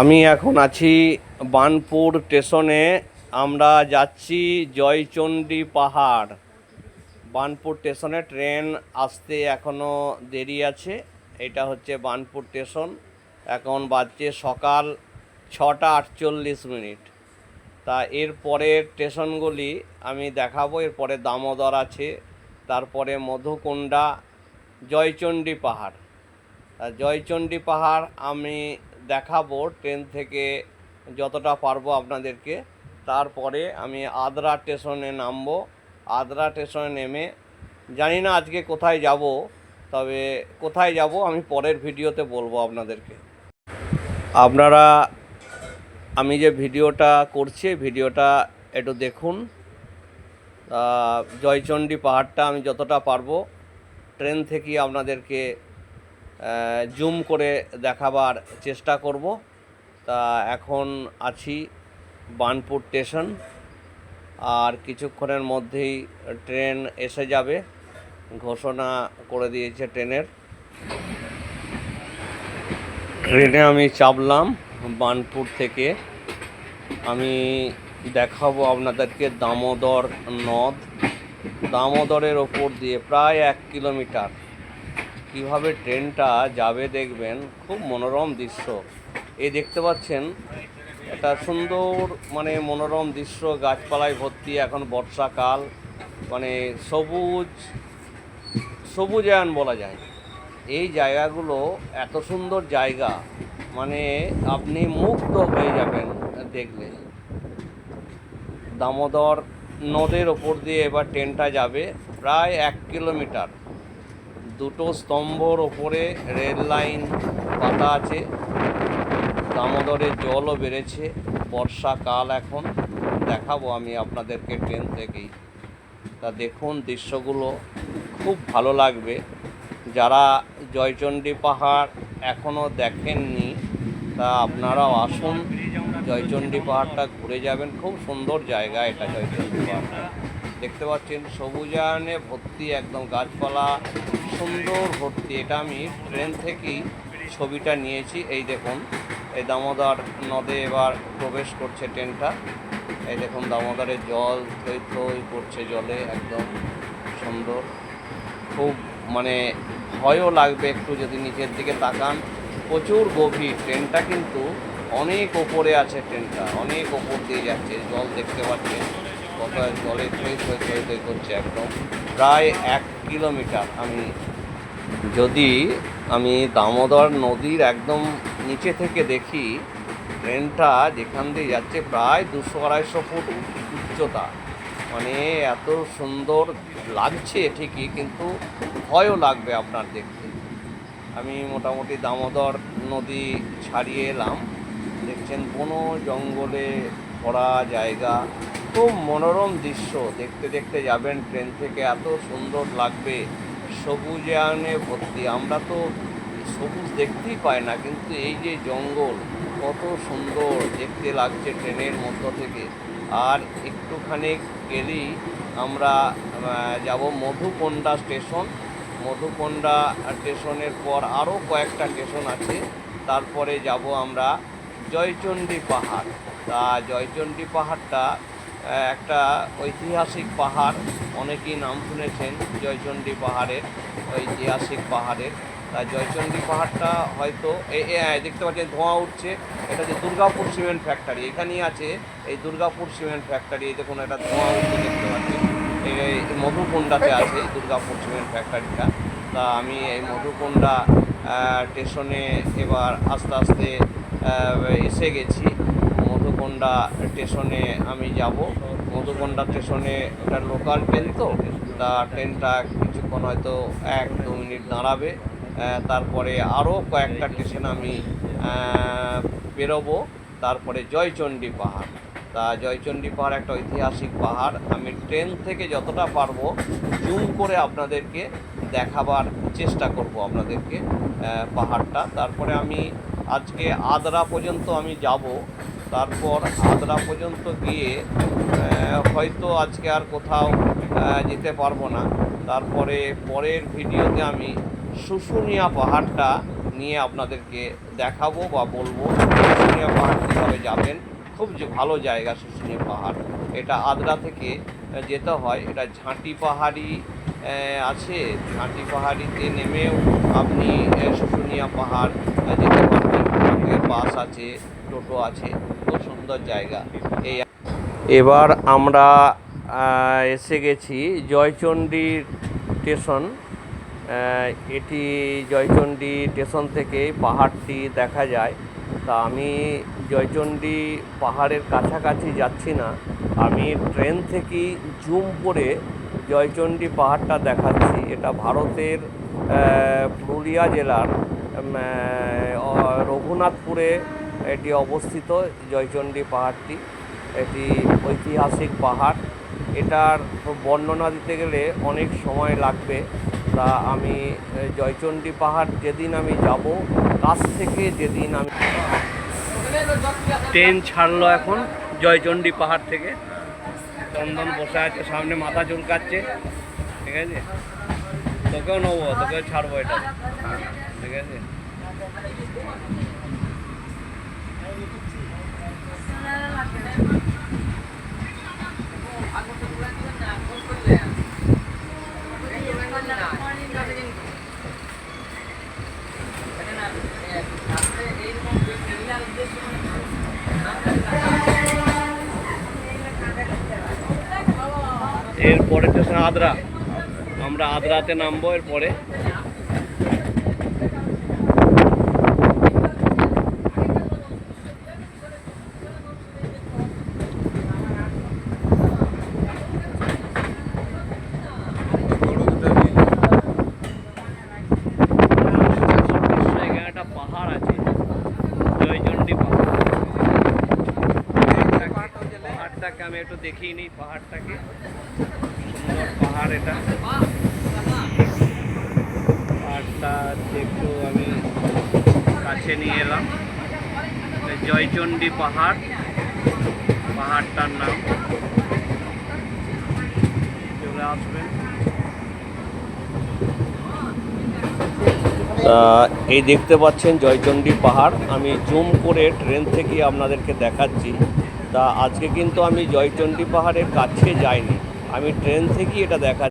আমি এখন আছি বানপুর স্টেশনে। আমরা যাচ্ছি জয়চণ্ডী পাহাড়। বানপুর স্টেশনে ট্রেন আসতে এখনও দেরি আছে। এটা হচ্ছে বানপুর স্টেশন। এখন বাজছে সকাল ছটা আটচল্লিশ মিনিট। তা এর পরের স্টেশনগুলি আমি দেখাবো। এরপরে দামোদর আছে, তারপরে মধুকুণ্ডা, জয়চণ্ডী পাহাড়। জয়চণ্ডী পাহাড় আমি দেখাবো ট্রেন থেকে যতটা পারব আপনাদেরকে। তারপরে আমি আদ্রা স্টেশনে নামবো। আদ্রা স্টেশনে নেমে, জানি না আজকে কোথায় যাব, তবে কোথায় যাব আমি পরের ভিডিওতে বলব আপনাদেরকে। আপনারা, আমি যে ভিডিওটা করছি, ভিডিওটা একটু দেখুন। জয়চণ্ডী পাহাড়টা আমি যতটা পারব, ট্রেন থেকে আপনাদেরকে জুম করে দেখাবার চেষ্টা করব। তা এখন আছি বানপুর স্টেশন। আর কিছুক্ষণের মধ্যেই ট্রেন এসে যাবে। ঘোষণা করে দিয়েছে ট্রেনের। ট্রেনে আমি চাপলাম বানপুর থেকে। আমি দেখাবো আপনাদেরকে দামোদর নদ। দামোদরের ওপর দিয়ে প্রায় এক কিলোমিটার। কীভাবে ট্রেনটা যাবে দেখবেন, খুব মনোরম দৃশ্য। এই দেখতে পাচ্ছেন, একটা সুন্দর মানে মনোরম দৃশ্য, গাছপালায় ভর্তি এখন বর্ষাকাল মানে সবুজ, সবুজায়ন বলা যায়। এই জায়গাগুলো এত সুন্দর জায়গা মানে আপনি মুগ্ধ হয়ে যাবেন দেখলে। দামোদর নদের ওপর দিয়ে এবার ট্রেনটা যাবে প্রায় এক কিলোমিটার। দুটো স্তম্ভর ওপরে রেল লাইন পাতা আছে। দামোদরের জলও বেড়েছে। বর্ষাকাল এখন। দেখাবো আমি আপনাদেরকে ট্রেন থেকেই। তা দেখুন দৃশ্যগুলো। খুব ভালো লাগবে। যারা জয়চণ্ডী পাহাড় এখনও দেখেননি, তা আপনারাও আসুন। জয়চণ্ডী পাহাড়টা ঘুরে যাবেন। খুব সুন্দর জায়গা এটা জয়চণ্ডী পাহাড়টা। দেখতে পাচ্ছেন সবুজায়নে ভর্তি একদম গাছপালা। সুন্দর ভর্তি। এটা আমি ট্রেন থেকেই ছবিটা নিয়েছি। এই দেখুন, এই দামোদর নদে এবার প্রবেশ করছে ট্রেনটা। এই দেখুন, দামোদরের জল থই থই করছে জলে, একদম সুন্দর। খুব মানে ভয়ও লাগবে একটু যদি নিচের দিকে তাকান। প্রচুর গভীর। ট্রেনটা কিন্তু অনেক ওপরে আছে, ট্রেনটা। অনেক ওপর দিয়ে যাচ্ছে, জল দেখতে পাচ্ছেন। কত জলে থই থই করছে একদম। প্রায় এক কিলোমিটার। আমি যদি আমি দামোদর নদীর একদম নিচে থেকে দেখি, ট্রেনটা যেখান দিয়ে যাচ্ছে প্রায় দুশো আড়াইশো ফুট উচ্চতা। মানে এত সুন্দর লাগছে ঠিকই, কিন্তু ভয়ও লাগবে আপনার দেখতে। আমি মোটামুটি দামোদর নদী ছাড়িয়ে এলাম। দেখছেন কোনো জঙ্গলে ভরা জায়গা। খুব মনোরম দৃশ্য, দেখতে দেখতে যাবেন ট্রেন থেকে, এত সুন্দর লাগবে। সবুজায়নে ভর্তি, আমরা তো সবুজ দেখতেই পাই না, কিন্তু এই যে জঙ্গল, কত সুন্দর দেখতে লাগছে ট্রেনের মধ্য থেকে। আর একটুখানি গেলেই আমরা যাব মধুকোন্ডা স্টেশন। মধুকোন্ডা স্টেশনের পর আরও কয়েকটা স্টেশন আছে। তারপরে যাব আমরা জয়চণ্ডী পাহাড়। তা জয়চণ্ডী পাহাড়টা একটা ঐতিহাসিক পাহাড়, অনেকেই নাম শুনেছেন জয়চণ্ডী পাহাড়ের, ঐতিহাসিক পাহাড়ের। তা জয়চণ্ডী পাহাড়টা হয়তো দেখতে পাচ্ছেন, ধোঁয়া উঠছে। এটা যে দুর্গাপুর সিমেন্ট ফ্যাক্টরি, এখানেই আছে এই দুর্গাপুর সিমেন্ট ফ্যাক্টরি। দেখুন একটা ধোঁয়া উঠছে দেখতে পাচ্ছেন। এই মধুকুণ্ডাতে আছে দুর্গাপুর সিমেন্ট ফ্যাক্টরিটা। তা আমি এই মধুকুণ্ডা স্টেশনে এবার আস্তে আস্তে এসে গেছি। মধুকোন্ডা স্টেশনে আমি যাব। মধুকোন্ডা স্টেশনে ওটা লোকাল ট্রেন তো, তা ট্রেনটা কিছুক্ষণ হয়তো এক দু মিনিট দাঁড়াবে। তারপরে আরও কয়েকটা স্টেশন আমি বেরোবো। তারপরে জয়চণ্ডী পাহাড়। তা জয়চণ্ডী পাহাড় একটা ঐতিহাসিক পাহাড়। আমি ট্রেন থেকে যতটা পারব জুম করে আপনাদেরকে দেখাবার চেষ্টা করব আপনাদেরকে পাহাড়টা। তারপরে আমি আজকে আদ্রা পর্যন্ত আমি যাব। তারপর আদ্রা পর্যন্ত গিয়ে হয়তো আজকে আর কোথাও যেতে পারব না। তারপরে পরের ভিডিওতে আমি শুশুনিয়া পাহাড়টা নিয়ে আপনাদেরকে দেখাবো বা বলব। শুশুনিয়া পাহাড় কীভাবে যাবেন, খুব যে ভালো জায়গা শুশুনিয়া পাহাড়। এটা আদ্রা থেকে যেতে হয়। এটা ঝাঁটি পাহাড়ি আছে। ঝাঁটি পাহাড়িতে নেমেও আপনি শুশুনিয়া পাহাড় যেতে পারবেন। বাস আছে। টোটো আছে, খুব সুন্দর জায়গা। এই এবার আমরা এসে গেছি জয়চণ্ডী স্টেশন। এটি জয়চণ্ডী স্টেশন থেকে পাহাড়টি দেখা যায়। তা আমি জয়চণ্ডী পাহাড়ের কাছাকাছি যাচ্ছি না। আমি ট্রেন থেকেই জুম করে জয়চণ্ডী পাহাড়টা দেখাচ্ছি। এটা ভারতের পুরুলিয়া জেলার রঘুনাথপুরে এটি অবস্থিত জয়চণ্ডী পাহাড়টি। এটি ঐতিহাসিক পাহাড়। এটার বর্ণনা দিতে গেলে অনেক সময় লাগবে। তা আমি জয়চণ্ডী পাহাড় যেদিন আমি যাব, কাছ থেকে যেদিন আমি ট্রেন ছাড়লো এখন জয়চণ্ডী পাহাড় থেকে। চন্দন বসে আছে, সামনে মাথা চুলকাচ্ছে। ঠিক আছে? তোকেও নেব, তোকেও ছাড়বো এটা। ঠিক আছে? এর পরে স্টেশন আদ্রা। আমরা আদ্রাতে নামবো এরপরে। আমি একটু দেখিয়ে নিই পাহাড়টাকে সুন্দর পাহাড় এটা পাহাড়টা একটু আমি কাছে নিয়ে এলাম। জয়চণ্ডী পাহাড়। পাহাড়টার নাম। এই দেখতে পাচ্ছেন জয়চণ্ডী পাহাড়। আমি জুম করে ট্রেন থেকে আপনাদেরকে দেখাচ্ছি। তা আজকে কিন্তু আমি জয়চণ্ডী পাহাড়ের কাছে যাইনি। আমি ট্রেন থেকেই এটা দেখা